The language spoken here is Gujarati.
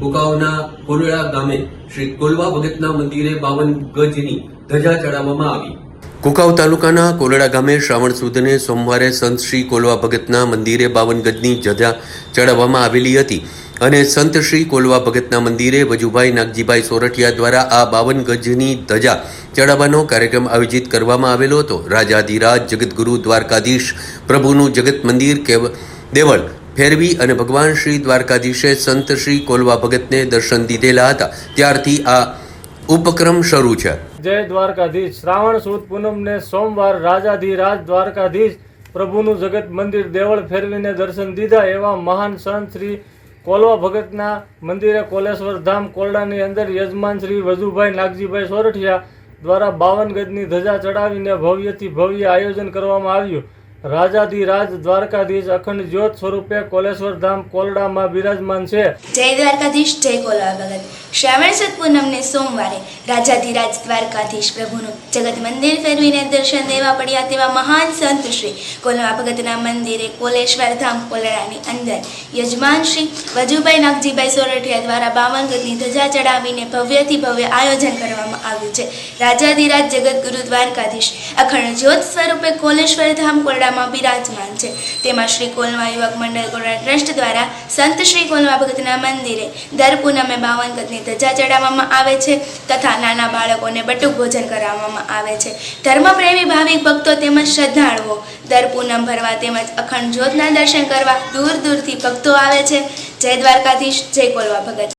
કુકાઓના કોરડા ગામે શ્રી કોલવા ભગતના મંદિરે બાવન ગજની ધજા ચડાવવામાં આવી. કુકાવ તાલુકાના કોલડા ગામે શ્રાવણ સુદને સોમવારે સંત શ્રી કોલવા ભગતના મંદિરે બાવન ગજની ધજા ચડાવવામાં આવેલી હતી અને સંત શ્રી કોલવા ભગતના મંદિરે વજુભાઈ નાગજીભાઈ સોરઠિયા દ્વારા આ બાવન ગજની ધજા ચડાવવાનો કાર્યક્રમ આયોજિત કરવામાં આવેલો હતો. રાજાધિરાજ જગતગુરુ દ્વારકાધીશ પ્રભુનું જગત મંદિર કેવ, દેવળ ફેરવી અને ભગવાન શ્રી દ્વારકાધીશે સંત શ્રી કોલવા ભગતને દર્શન દીધેલા હતા. ત્યારથી આ ઉપક્રમ શરૂ છે. જય દ્વારકાધીશ. શ્રાવણ સુદ પૂનમને સોમવાર રાજાધિરાજ દ્વારકાધીશ પ્રભુનું જગત મંદિર દેવળ ફેરવીને દર્શન દીધા એવા મહાન સંત શ્રી કોલવા ભગતના મંદિરે કોલેશ્વર ધામ કોરડાની અંદર યજમાન શ્રી વજુભાઈ નાગજીભાઈ સોરઠિયા દ્વારા બાવન ગજની ધજા ચડાવીને ભવ્યથી ભવ્ય આયોજન કરવામાં આવ્યું. રાજાધિરાજ દ્વારકાધીશ અખંડ જ્યોત સ્વરૂપે કોલેશ્વર ધામ કોલડામાં બિરાજમાન છે. જય દ્વારકાધીશ, જય કોલા ભગત. શ્રાવણ સુદ પૂનમને સોમવારે રાજાધિરાજ દ્વારકાધીશ પ્રભુનું જગત મંદિર ફેરવીને દર્શન દેવા પડ્યા તેવા મહાન સંત શ્રી કોલવા ભગતના મંદિરે કોલેશ્વર ધામ કોલડાની અંદર યજમાન શ્રી વજુભાઈ નાગજીભાઈ સોરઠિયા દ્વારા બાવન ગતની ધજા ચડાવીને ભવ્યથી ભવ્ય આયોજન કરવામાં આવ્યું છે. રાજાધિરાજ જગતગુરુ દ્વારકાધીશ અખંડ જ્યોત સ્વરૂપે કોલેશ્વર ધામ કોલડામાં બિરાજમાન છે. તેમાં શ્રી કોલવા યુવક મંડળ કોરડા ટ્રસ્ટ દ્વારા સંત શ્રી કોલવા ભગતના મંદિરે દર પૂનમે બાવન ગજની ધજા ચડાવવામાં આવે છે તથા નાના બાળકોને બટુક ભોજન કરાવવામાં આવે છે. ધર્મપ્રેમી ભાવિક ભક્તો તેમજ શ્રદ્ધાળુઓ દર પૂનમ ભરવા તેમજ અખંડ જ્યોતના દર્શન કરવા દૂર દૂરથી ભક્તો આવે છે. જય દ્વારકાધીશ, જય કોલવા ભગત.